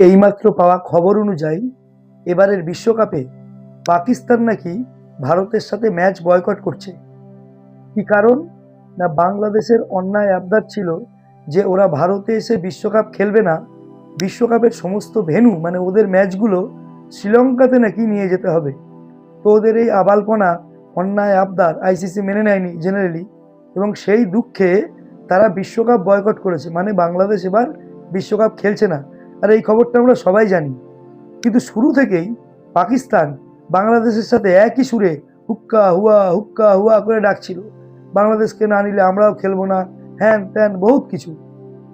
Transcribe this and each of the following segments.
এইমাত্র পাওয়া খবর অনুযায়ী এবারের বিশ্বকাপে পাকিস্তান নাকি ভারতের সাথে ম্যাচ বয়কট করছে। কি কারণ? না বাংলাদেশের অন্যায় আবদার ছিল যে ওরা ভারতে এসে বিশ্বকাপ খেলবে না? বিশ্বকাপের সমস্ত ভেন্যু মানে ওদের ম্যাচগুলো শ্রীলঙ্কাতে নাকি নিয়ে যেতে হবে। তো ওদের এই আবালপনা, অন্যায় আবদার আইসিসি মেনে নেয়নি জেনারেলি এবং সেই দুঃখে তারা বিশ্বকাপ বয়কট করেছে। মানে বাংলাদেশ এবার বিশ্বকাপ খেলছে না। আর এই খবরটা আমরা সবাই জানি। কিন্তু শুরু থেকেই পাকিস্তান বাংলাদেশের সাথে একই সুরে হুক্কা হুয়া হুক্কা হুয়া করে ডাকছিল। বাংলাদেশকে না নিলে আমরাও খেলব না। হ্যান ত্যান বহুত কিছু।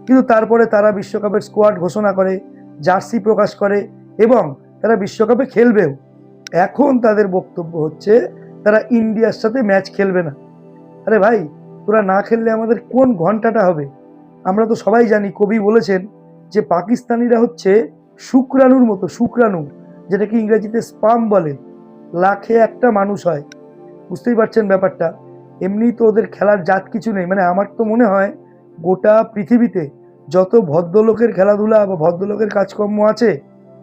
কিন্তু তারপরে তারা বিশ্বকাপের স্কোয়াড ঘোষণা করে, জার্সি প্রকাশ করে এবং তারা বিশ্বকাপে খেলবেও। এখন তাদের বক্তব্য হচ্ছে, তারা ইন্ডিয়ার সাথে ম্যাচ খেলবে না। আরে ভাই, তোরা না খেললে আমাদের কোন ঘন্টাটা হবে? আমরা তো সবাই জানি, কবি বলেছেন যে পাকিস্তানিরা হচ্ছে শুক্রাণুর মতো, শুক্রাণু, যেটাকে ইংরেজিতে স্পাম বলে। লাখে একটা মানুষ হয়। বুঝতেই পারছেন ব্যাপারটা? এমনি তো ওদের খেলার জাত কিছু নেই। মানে আমার তো মনে হয় গোটা পৃথিবীতে যত ভদ্রলোকের খেলাধুলা বা ভদ্রলোকের কাজকর্ম আছে,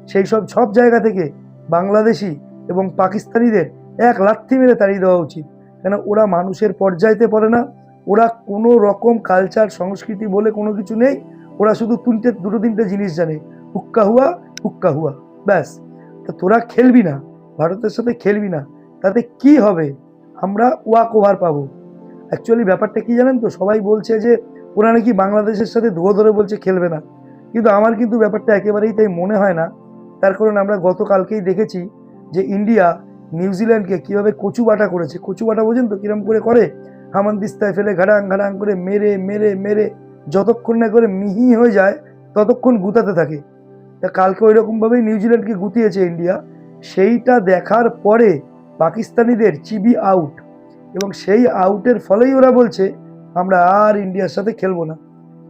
সেই সব সব জায়গা থেকে বাংলাদেশি এবং পাকিস্তানিদের এক লাথি মেরে তাড়িয়ে দেওয়া উচিত। কেন ওরা মানুষের পর্যায়তে পড়ে না। ওরা কোনো রকম কালচার সংস্কৃতি বলে কোনো কিছু নেই। ওরা শুধু তিনটে, দুটো তিনটে জিনিস জানে। হুক্কা হুয়া হুক্কা হুয়া। ব্যাস। তা তোরা খেলবি না। ভারতের সাথে খেলবি না। তাতে কি হবে? আমরা ওয়াক ওভার পাবো। অ্যাকচুয়ালি ব্যাপারটা কি জানেন তো? সবাই বলছে যে, ওরা নাকি বাংলাদেশের সাথে ধুয়ো ধরে বলছে খেলবে না। কিন্তু আমার কিন্তু ব্যাপারটা একেবারেই তাই মনে হয় না। তার কারণ আমরা গতকালকেই দেখেছি যে ইন্ডিয়া নিউজিল্যান্ডকে কীভাবে কচু বাটা করেছে। কচু বাটা বোঝেন তো কিরম করে করে? হামানদিস্তায় ফেলে ঘাড়াং ঘাড়াং করে মেরে মেরে মেরে। যতক্ষণ না করে মিহি হয়ে যায়, ততক্ষণ গুতাতে থাকে। তা কালকে ওই রকমভাবেই নিউজিল্যান্ডকে গুতিয়েছে ইন্ডিয়া। সেইটা দেখার পরে পাকিস্তানিদের চিবি আউট এবং সেই আউটের ফলেই ওরা বলছে, আমরা আর ইন্ডিয়ার সাথে খেলব না।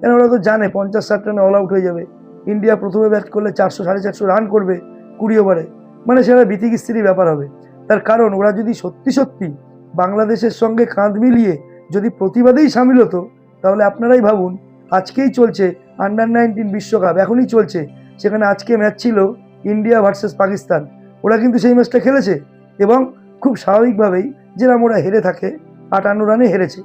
কেন ওরা তো জানে, পঞ্চাশ ষাট রানে অল আউট হয়ে যাবে। ইন্ডিয়া প্রথমে ব্যাট করলে চারশো, সাড়ে চারশো রান করবে কুড়ি ওভারে মানে সেটা বিতিকিস্ত্রী ব্যাপার হবে। তার কারণ, ওরা যদি সত্যি সত্যি বাংলাদেশের সঙ্গে কাঁধ মিলিয়ে যদি প্রতিবাদেই সামিল হতো তাহলে আপনারাই ভাবুন, আজকেই চলছে আন্ডার নাইনটিন বিশ্বকাপ, এখনই চলছে। সেখানে আজকে ম্যাচ ছিল ইন্ডিয়া ভার্সেস পাকিস্তান। ওরা কিন্তু সেই ম্যাচটা খেলেছে এবং খুব স্বাভাবিকভাবেই যেরকম ওরা হেরে থাকে, আটান্ন রানে হেরেছে।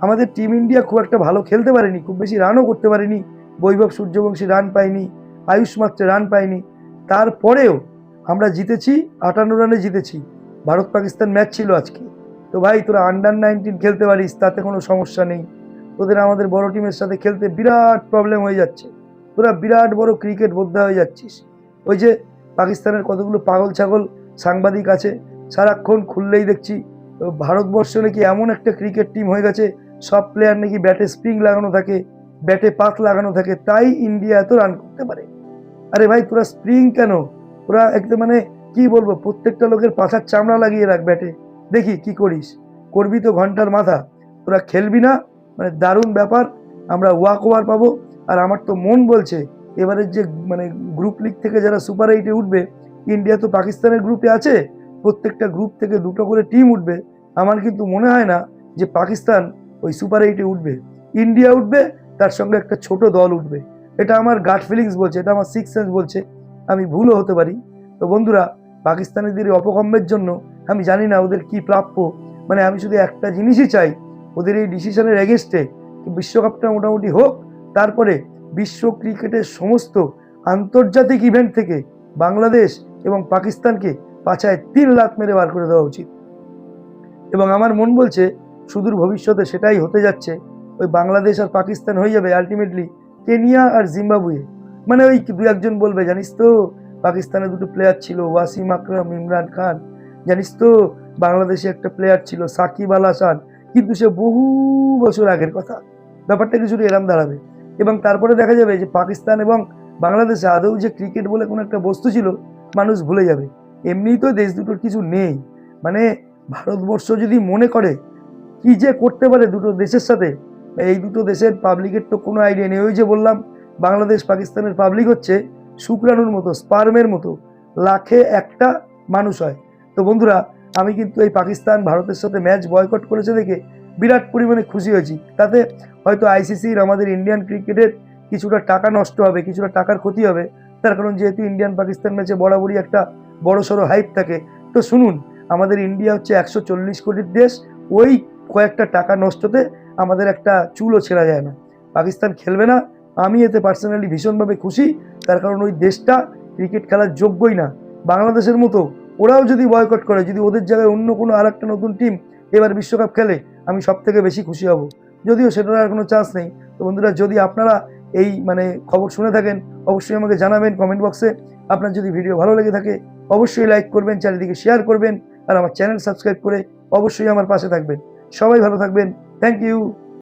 আমাদের টিম ইন্ডিয়া খুব একটা ভালো খেলতে পারেনি, খুব বেশি রানও করতে পারেনি। বৈভব সূর্যবংশী রান পায়নি, আয়ুষ মাত্রে রান পায়নি। তারপরেও আমরা জিতেছি, আটান্ন রানে জিতেছি। ভারত পাকিস্তান ম্যাচ ছিল আজকে। তো ভাই, তোরা আন্ডার নাইনটিন খেলতে পারিস, তাতে কোনো সমস্যা নেই। তোদের আমাদের বড় টিমের সাথে খেলতে বিরাট প্রবলেম হয়ে যাচ্ছে। তোরা বিরাট বড় ক্রিকেট বোদ্ধা হয়ে যাচ্ছিস। ওই যে পাকিস্তানের কতগুলো পাগল ছাগল সাংবাদিক আছে, সারাক্ষণ খুললেই দেখছি, ভারতবর্ষ নাকি এমন একটা ক্রিকেট টিম হয়ে গেছে, সব প্লেয়ার নাকি ব্যাটে স্প্রিং লাগানো থাকে ব্যাটে পাত লাগানো থাকে, তাই ইন্ডিয়া এত রান করতে পারে। আরে ভাই, তোরা স্প্রিং কেন? ওরা একদম মানে কি বলব, প্রত্যেকটা লোকের পাছার চামড়া লাগিয়ে রাখ ব্যাটে দেখি কি করিস, করবি তো ঘণ্টার মাথা। তোরা খেলবি না মানে দারুণ ব্যাপার, আমরা ওয়াক ওভার পাবো। আর আমার তো মন বলছে এবারের যে মানে গ্রুপ লিগ থেকে যারা সুপার এইটে উঠবে ইন্ডিয়া তো পাকিস্তানের গ্রুপে আছে, প্রত্যেকটা গ্রুপ থেকে দুটো করে টিম উঠবে। আমার কিন্তু মনে হয় না যে পাকিস্তান ওই সুপার এইটে উঠবে। ইন্ডিয়া উঠবে, তার সঙ্গে একটা ছোট দল উঠবে। এটা আমার গাট ফিলিংস বলছে, এটা আমার সিক্স সেন্স বলছে। আমি ভুলও হতে পারি। তো বন্ধুরা, পাকিস্তানিদের এই অপকম্মের জন্য আমি জানি না ওদের কি প্রাপ্য। মানে আমি শুধু একটা জিনিসই চাই ওদের এই ডিসিশনের এগেনস্টে বিশ্বকাপটা মোটামুটি হোক, তারপরে বিশ্ব ক্রিকেটের সমস্ত আন্তর্জাতিক ইভেন্ট থেকে বাংলাদেশ এবং পাকিস্তানকে পাছায় তিন লাখ মেরে বার করে দেওয়া উচিত। এবং আমার মন বলছে, সুদূর ভবিষ্যতে সেটাই হতে যাচ্ছে। ওই বাংলাদেশ আর পাকিস্তান হয়ে যাবে আলটিমেটলি কেনিয়া আর জিম্বাবুয়ে। মানে ওই দু একজন বলবে, জানিস তো, পাকিস্তানে দুটো প্লেয়ার ছিল, ওয়াসিম আকরাম, ইমরান খান। জানিস তো, বাংলাদেশে একটা প্লেয়ার ছিল, সাকিব আল হাসান। কিন্তু সে বহু বছর আগের কথা। ব্যাপারটা কিছুটা এরাম দাঁড়াবে। এবং তারপরে দেখা যাবে যে পাকিস্তান এবং বাংলাদেশে আদৌ যে ক্রিকেট বলে কোনো একটা বস্তু ছিল, মানুষ ভুলে যাবে। এমনিই তো দেশ দুটোর কিছু নেই। মানে ভারতবর্ষ যদি মনে করে কি যে করতে পারে দুটো দেশের সাথে, এই দুটো দেশের পাবলিকের তো কোনো আইডিয়া নেই। ওই যে বললাম, বাংলাদেশ পাকিস্তানের পাবলিক হচ্ছে শুক্রাণুর মতো, স্পার্মের মতো, লাখে একটা মানুষ হয়। তো বন্ধুরা আমি কিন্তু এই পাকিস্তান ভারতের সাথে ম্যাচ বয়কট করেছে দেখে বিরাট পরিমাণে খুশি হয়েছি। তাতে হয়তো আইসিসির আমাদের ইন্ডিয়ান ক্রিকেটের কিছুটা টাকা নষ্ট হবে, কিছুটা টাকার ক্ষতি হবে। তার কারণ যেহেতু ইন্ডিয়ান পাকিস্তান ম্যাচে বরাবরই একটা বড় সড়ো হাইপ থাকে। তো শুনুন, আমাদের ইন্ডিয়া হচ্ছে একশো চল্লিশ কোটির দেশ, ওই কয়েকটা টাকা নষ্টতে আমাদের একটা চুলও ছেঁড়া যায় না। পাকিস্তান খেলবে না, আমি এতে পার্সোনালি ভীষণভাবে খুশি। তার কারণ ওই দেশটা ক্রিকেট খেলার যোগ্যই না। বাংলাদেশের মতো ওরাও যদি বয়কট করে, যদি ওদের জায়গায় অন্য কোনো আর একটা নতুন টিম এবার বিশ্বকাপ খেলে, আমি সব থেকে বেশি খুশি হব। যদিও সেটার আর কোনো চান্স নেই। তো বন্ধুরা, যদি আপনারা এই মানে খবর শুনে থাকেন, অবশ্যই আমাকে জানাবেন কমেন্ট বক্সে আপনার যদি ভিডিও ভালো লেগে থাকে, অবশ্যই লাইক করবেন, চারিদিকে শেয়ার করবেন, আর আমার চ্যানেল সাবস্ক্রাইব করে অবশ্যই আমার পাশে থাকবেন। সবাই ভালো থাকবেন। Thank you